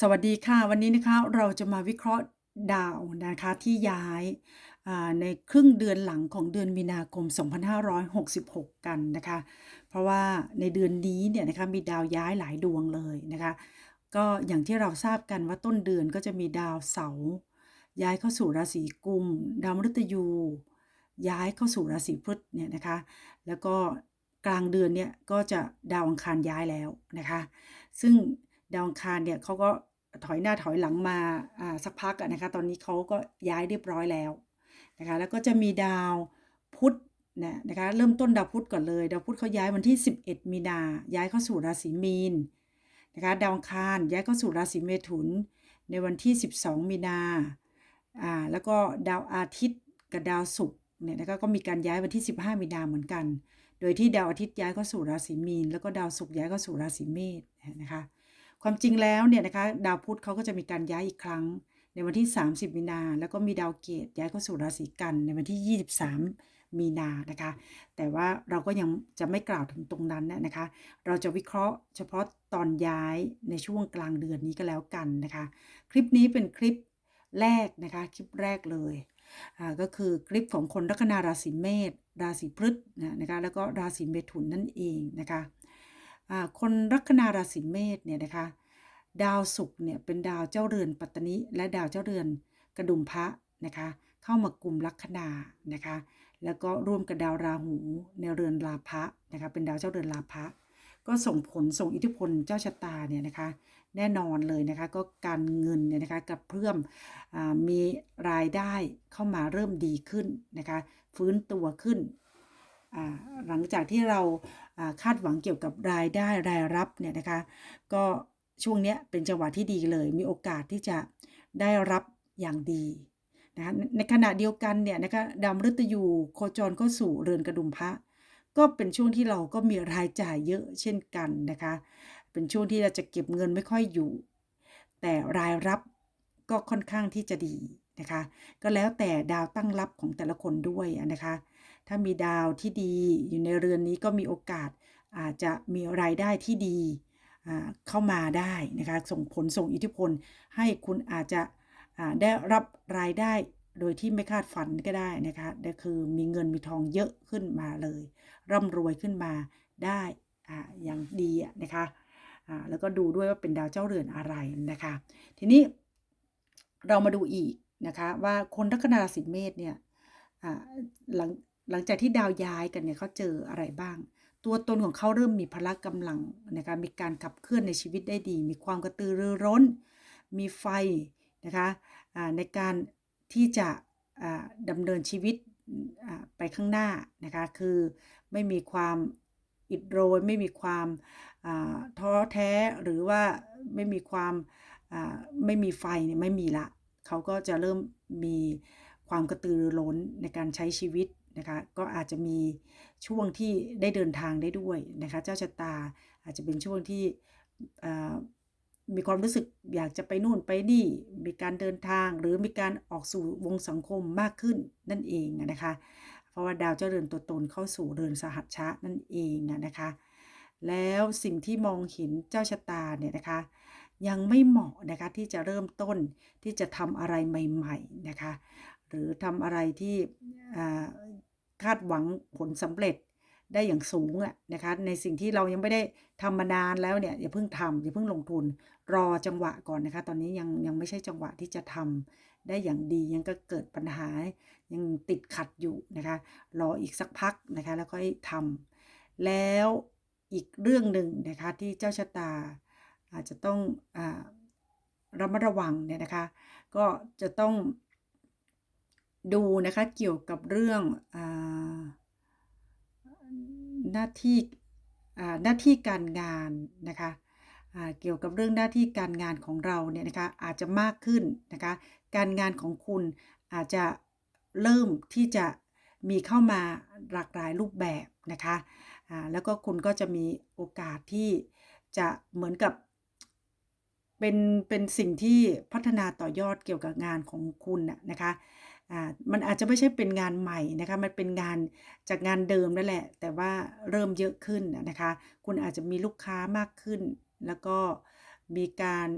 สวัสดีค่ะ วันนี้นะคะเราจะมาวิเคราะห์ดาวนะคะที่ย้ายอ่าในครึ่งเดือนหลังของเดือนมีนาคม 2566 กันนะคะ เพราะว่าในเดือนนี้เนี่ยนะคะมีดาวย้ายหลายดวงเลยนะคะ ก็อย่างที่เราทราบกันว่าต้นเดือนก็จะมีดาวเสาร์ย้ายเข้าสู่ราศีกุม ดาวมฤตยู ย้ายเข้าสู่ราศีพฤษเนี่ยนะคะ แล้วก็กลางเดือนเนี่ยก็จะดาวอังคารย้ายแล้วนะคะ ซึ่ง ดาวอังคารเนี่ยเขาก็ถอยหน้าถอยหลังมาสักพักนะคะตอนนี้เขาก็ย้ายเรียบร้อยแล้วนะคะแล้วก็จะมีดาวพุธนะนะคะเริ่มต้นดาวพุธก่อนเลย ดาวพุธเขาย้ายวันที่ 11 มีนาย้ายเข้าสู่ราศีมีนนะคะดาวอังคารย้ายเข้าสู่ราศีเมถุน ในวันที่ 12 มีนาอ่าแล้วก็ดาวอาทิตย์กับดาวศุกร์เนี่ยนะคะก็มีการย้ายวันที่ 15 มีนาเหมือนกัน โดยที่ดาวอาทิตย์ย้ายเข้าสู่ราศีมีน แล้วก็ดาวศุกร์ย้ายเข้าสู่ราศีเมษนะคะ ความจริงแล้วเนี่ยนะคะดาวพุธเขาก็จะมีการย้ายอีกครั้ง ในวันที่ 30 มีนา แล้วก็มีดาวเกตย้ายเข้าสู่ราศีกัน ในวันที่ 23 มีนานะคะ แต่ว่าเราก็ยังจะไม่กล่าวถึงตรงนั้นนะคะ เราจะวิเคราะห์เฉพาะตอนย้ายในช่วงกลางเดือนนี้ก็แล้วกันนะคะ คลิปนี้เป็นคลิปแรกนะคะคลิปแรกเลยก็คือคลิปของคนลัคนาราศีเมษราศีพฤษนะนะคะแล้วก็ราศีเมถุนนั่นเองนะคะคนลัคนาราศีเมษเนี่ยนะคะ ดาวศุกร์เนี่ยเป็นดาวเจ้าเรือนปัตตนิและดาวเจ้าเรือนกระดุมพระนะคะเข้ามากลุ่มลัคนานะคะแล้วก็ร่วมกับดาวราหูในเรือนลาภะนะคะเป็นดาวเจ้าเรือนลาภะก็ส่งผลส่งอิทธิพลเจ้าชะตาเนี่ยนะคะแน่นอนเลยนะคะก็การเงินเนี่ยนะคะกับเพื่อมอมีรายได้เข้ามาเริ่มดีขึ้นนะคะฟื้นตัวขึ้นหลังจากที่เราคาดหวังเกี่ยวกับรายได้รายรับเนี่ยนะคะก็ ช่วงนี้เป็นจังหวะที่ดีเลย มีโอกาสที่จะได้รับอย่างดีนะคะในขณะเดียวกันเนี่ยนะคะดาวมฤตยูโคจรเข้าสู่เรือนกระดุมพระก็เป็นช่วงที่เราก็มีรายจ่ายเยอะเช่นกันนะคะ เป็นช่วงที่เราจะเก็บเงินไม่ค่อยอยู่ แต่รายรับก็ค่อนข้างที่จะดีนะคะ ก็แล้วแต่ดาวตั้งรับของแต่ละคนด้วยนะคะ ถ้ามีดาวที่ดีอยู่ในเรือนนี้ก็มีโอกาสอาจจะมีรายได้ที่ดี เข้ามาได้นะคะส่งผลส่งอิทธิพล ให้คุณอาจจะได้รับรายได้โดยที่ไม่คาดฝันก็ได้นะคะนั่นคือมีเงินมีทองเยอะขึ้นมาเลย ร่ำรวยขึ้นมาได้ออย่างดีนะคะแล้วก็ดูด้วยว่าเป็นดาวเจ้าเรือนอะไรนะคะ ทีนี้เรามาดูอีกนะคะว่าคนลัคนาราศีเมษเนี่ยหลังหลังจากที่ดาวย้ายกันเนี่ยเขาเจออะไรบ้าง ตัวตนของเขาเริ่มมีพละกำลังนะคะมีการขับเคลื่อนในชีวิตได้ดี มีความกระตือรือร้น มีไฟนะคะในการที่จะอ่าดำเนินชีวิตไปข้างหน้านะคะคือไม่มีความอิดโรยไม่มีความท้อแท้หรือว่าไม่มีความไม่มีไฟเนี่ยไม่มีละเขาก็จะเริ่มมีความกระตือรือร้นในการใช้ชีวิตนะคะ ก็อาจจะมีช่วงที่ได้เดินทางได้ด้วยนะคะ เจ้าชะตาอาจจะเป็นช่วงที่มีความรู้สึกอยากจะไปนู่นไปนี่ มีการเดินทางหรือมีการออกสู่วงสังคมมากขึ้นนั่นเองนะคะ เพราะว่าดาวเจ้าเรือนตัวตนเข้าสู่เรือนสหัชชะนั่นเองนะคะ แล้วสิ่งที่มองเห็นเจ้าชะตาเนี่ยนะคะ ยังไม่เหมาะนะคะที่จะเริ่มต้นที่จะทำอะไรใหม่ ๆนะคะ หรือทำอะไรที่คาดหวังผลสำเร็จได้อย่างสูงอะนะคะในสิ่งที่เรายังไม่ได้ทำมานานแล้วเนี่ยอย่าเพิ่งทำอย่าเพิ่งลงทุน รอจังหวะก่อนนะคะ ตอนนี้ยังยังไม่ใช่จังหวะที่จะทำได้อย่างดียังก็เกิดปัญหายังติดขัดอยู่นะคะ รออีกสักพักนะคะ แล้วค่อยทำแล้วอีกเรื่องหนึ่งนะคะที่เจ้าชะตาอาจจะต้องอระมัดระวังเนี่ยนะคะ ก็จะต้อง ดูนะคะเกี่ยวกับเรื่องอหน้าที่หน้าที่การงานนะคะเกี่ยวกับเรื่องหน้าที่การงานของเราเนี่ยนะคะอาจจะมากขึ้นนะคะการงานของคุณอาจจะเริ่มที่จะมีเข้ามาหลากหลายรูปแบบนะคะแล้วก็คุณก็จะมีโอกาสที่จะเหมือนกับเป็นเป็นสิ่งที่พัฒนาต่อยอดเกี่ยวกับงานของคุณน่ะนะคะ มันอาจจะไม่ใช่เป็นงานใหม่นะคะ มันเป็นงานจากงานเดิมนั่นแหละ แต่ว่าเริ่มเยอะขึ้นนะคะ คุณอาจจะมีลูกค้ามากขึ้น แล้วก็มีการ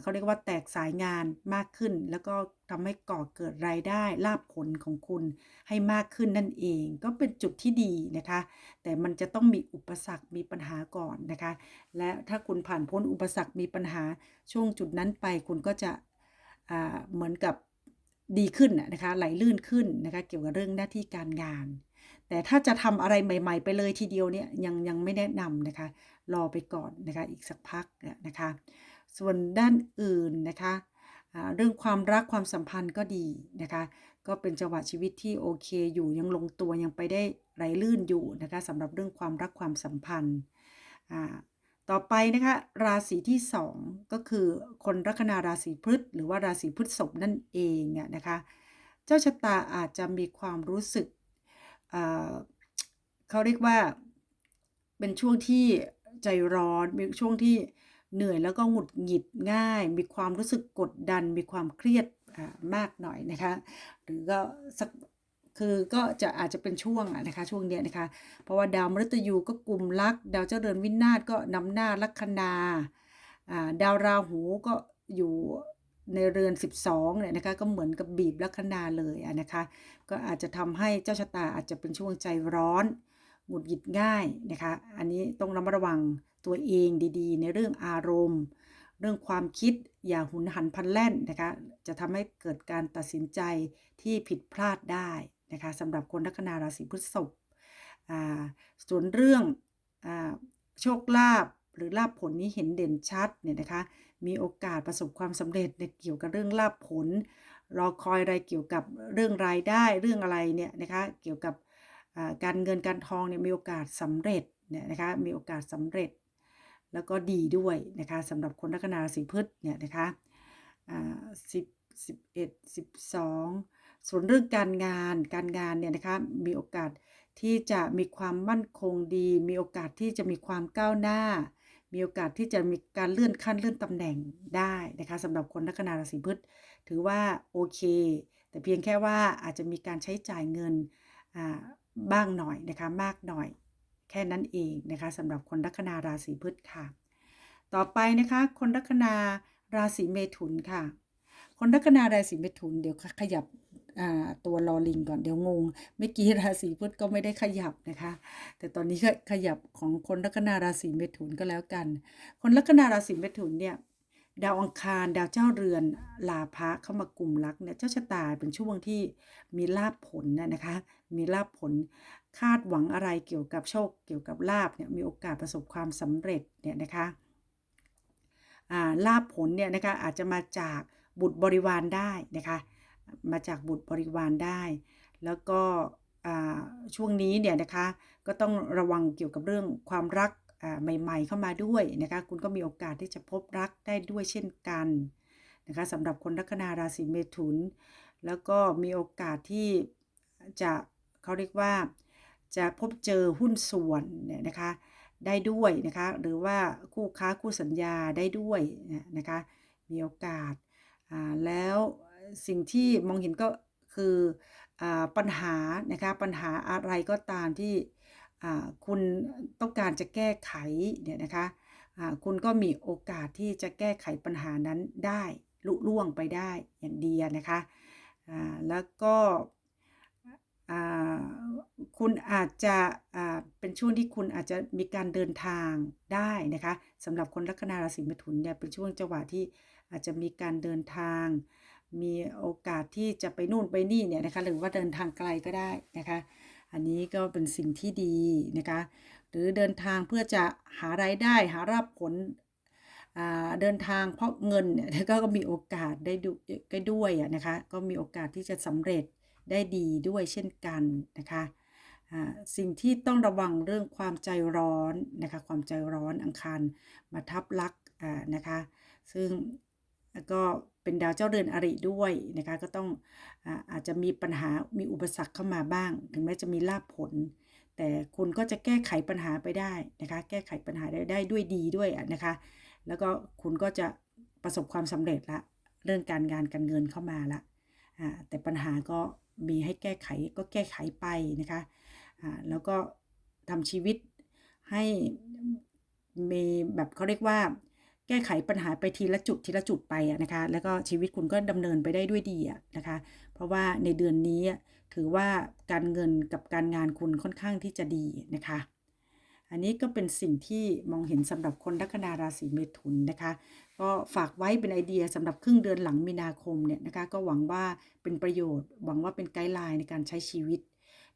เขาเรียกว่าแตกสายงานมากขึ้น แล้วก็ทำให้ก่อเกิดรายได้ลาภผลของคุณให้มากขึ้นนั่นเอง ก็เป็นจุดที่ดีนะคะ แต่มันจะต้องมีอุปสรรคมีปัญหาก่อนนะคะ และถ้าคุณผ่านพ้นอุปสรรคมีปัญหาช่วงจุดนั้นไปคุณก็จะเหมือนกับ ดีขึ้นนะคะไหลลื่นขึ้นนะคะเกี่ยวกับเรื่องหน้าที่การงาน แต่ถ้าจะทำอะไรใหม่ ๆ ไปเลยทีเดียวเนี่ยยังยังไม่แนะนำนะคะรอไปก่อนนะคะอีกสักพักเนี่ยนะคะ ส่วนด้านอื่นนะคะเรื่องความรักความสัมพันธ์ก็ดีนะคะ ก็เป็นจังหวะชีวิตที่โอเคอยู่ยังลงตัวยังไปได้ไหลลื่นอยู่นะคะสำหรับเรื่องความรักความสัมพันธ์ ต่อไปนะคะราศีที่ 2 ก็คือคนลัคนาราศีพฤษหรือว่าราศีพฤษภนั่นเองเนี่ยนะคะเจ้าชะตาอาจจะมีความรู้สึกอ่าเขาเรียกว่าเป็นช่วงที่ใจร้อนเป็นช่วงที่เหนื่อยแล้วก็หงุดหงิดง่าย มีความรู้สึกกดดัน มีความเครียดมากหน่อยนะคะ หรือก็สัก คือก็จะอาจจะเป็นช่วงอะนะคะช่วงเนี้ยนะคะ เพราะว่าดาวมฤตยูก็กลุ่มลักดาวเจ้าเรือนวินาศก็นำหน้าลัคนาดาวราหูก็อยู่ในเรือน 12เนี่ยนะคะก็เหมือนกับบีบลัคนาเลยอะนะคะก็อาจจะทำให้เจ้าชะตาอาจจะเป็นช่วงใจร้อนหงุดหงิดง่ายนะคะอันนี้ต้องระมัดระวังตัวเองดีๆ ในเรื่องอารมณ์ เรื่องความคิดอย่าหุนหันพลันแล่นนะคะจะทำให้เกิดการตัดสินใจที่ผิดพลาดได้ นะคะสำหรับคนลัคนาราศีพฤษภส่วนเรื่องอโชคลาภหรือลาภผลนี้เห็นเด่นชัดเนี่ยนะคะ มีโอกาสประสบความสำเร็จในเกี่ยวกับเรื่องลาภผล รอคอยอะไรเกี่ยวกับเรื่องรายได้เรื่องอะไรเนี่ยนะคะเกี่ยวกับการเงินการทองเนี่ยมีโอกาสสำเร็จเนี่ยนะคะมีโอกาสสำเร็จ แล้วก็ดีด้วยนะคะสำหรับคนลัคนาราศีพฤษเนี่ยนะคะอ่าสิบสิบเอ็ดสิบสอง ส่วนเรื่องการงาน การงานเนี่ยนะคะมีโอกาสที่จะมีความมั่นคงดี มีโอกาสที่จะมีความก้าวหน้า มีโอกาสที่จะมีการเลื่อนขั้นเลื่อนตำแหน่งได้นะคะสำหรับคนลัคนาราศีพฤษถือว่าโอเค แต่เพียงแค่ว่าอาจจะมีการใช้จ่ายเงินบ้างหน่อยนะคะมากหน่อย แค่นั้นเองนะคะสำหรับคนลัคนาราศีพฤษค่ะ ต่อไปนะคะคนลัคนาราศีเมถุนค่ะ คนลัคนาราศีเมถุนเดี๋ยวขยับ ตัวลอลิงก่อนเดี๋ยวงง เมื่อกี้ราศีพฤษก็ไม่ได้ขยับนะคะ แต่ตอนนี้ก็ขยับของคนลัคนาราศีเมถุนก็แล้วกัน คนลัคนาราศีเมถุนเนี่ยดาวอังคารดาวเจ้าเรือนลาภะเข้ามากลุ่มรักเนี่ยเจ้าชะตาเป็นช่วงที่มีลาภผลนะนะคะ มีลาภผลคาดหวังอะไรเกี่ยวกับโชคเกี่ยวกับลาบเนี่ยมีโอกาสประสบความสำเร็จเนี่ยนะคะลาบผลเนี่ยนะคะอาจจะมาจากบุตรบริวารได้นะคะ มาจากบุตรบริวารได้ แล้วก็ช่วงนี้เนี่ยนะคะก็ต้องระวังเกี่ยวกับเรื่องความรักใหม่ ๆ เข้ามาด้วยนะคะคุณก็มีโอกาสที่จะพบรักได้ด้วยเช่นกันนะคะสำหรับคนลัคนาราศีเมถุน แล้วก็มีโอกาสที่จะเขาเรียกว่าจะพบเจอหุ้นส่วนเนี่ยนะคะได้ด้วยนะคะหรือว่าคู่ค้าคู่สัญญาได้ด้วยนะคะมีโอกาสแล้ว สิ่งที่มองเห็นก็คืออปัญหานะคะปัญหาอะไรก็ตามที่คุณต้องการจะแก้ไขเนี่ยนะคะคุณก็มีโอกาสที่จะแก้ไขปัญหานั้นได้ลุล่วงไปได้อย่างดีนะคะแล้วก็คุณอาจจะเป็นช่วงที่คุณอาจจะมีการเดินทางได้นะคะสำหรับคนลัคนาราศีเมถุนเนี่ยเป็นช่วงจังหวะที่อาจจะมีการเดินทาง มีโอกาสที่จะไปนู่นไปนี่เนี่ยนะคะ หรือว่าเดินทางไกลก็ได้นะคะ อันนี้ก็เป็นสิ่งที่ดีนะคะ หรือเดินทางเพื่อจะหารายได้หารับผลอ่าเดินทางเพราะเงินเนี่ยก็ก็มีโอกาสได้ดูก็ด้วยอะนะคะ ก็มีโอกาสที่จะสำเร็จได้ดีด้วยเช่นกันนะคะอ่าสิ่งที่ต้องระวังเรื่องความใจร้อนนะคะ ความใจร้อนอังคารมาทับลักอ่านะคะ ซึ่ง ก็เป็นดาวเจ้าเรือนอริด้วยนะคะ ก็ต้องอาอาจจะมีปัญหา มีอุปสรรคเข้ามาบ้าง ถึงแม้จะมีลาภผล แต่คุณก็จะแก้ไขปัญหาไปได้นะคะ แก้ไขปัญหาได้ได้ด้วยดีด้วยนะคะ แล้วก็คุณก็จะประสบความสำเร็จละ เรื่องการงานการเงินเข้ามาละแต่ปัญหาก็มีให้แก้ไขก็แก้ไขไปนะคะแล้วก็ทำชีวิตให้มีแบบเขาเรียกว่า แก้ไขปัญหาไปทีละจุดทีละจุดไปนะคะ แล้วก็ชีวิตคุณก็ดำเนินไปได้ด้วยดีนะคะ เพราะว่าในเดือนนี้ถือว่าการเงินกับการงานคุณค่อนข้างที่จะดีนะคะ อันนี้ก็เป็นสิ่งที่มองเห็นสำหรับคนลัคนาราศีเมถุนนะคะ ก็ฝากไว้เป็นไอเดียสำหรับครึ่งเดือนหลังมีนาคมเนี่ยนะคะ ก็หวังว่าเป็นประโยชน์ หวังว่าเป็นไกด์ไลน์ในการใช้ชีวิต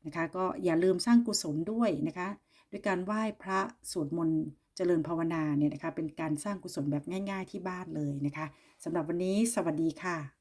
นะคะ ก็อย่าลืมสร้างกุศลด้วยนะคะ ด้วยการไหว้พระสวดมนต์ จริญภาวนาเนี่ยนะคะเป็นการสร้างกุศลแบบง่าย ๆที่บ้านเลยนะคะสำหรับวันนี้สวัสดีค่ะ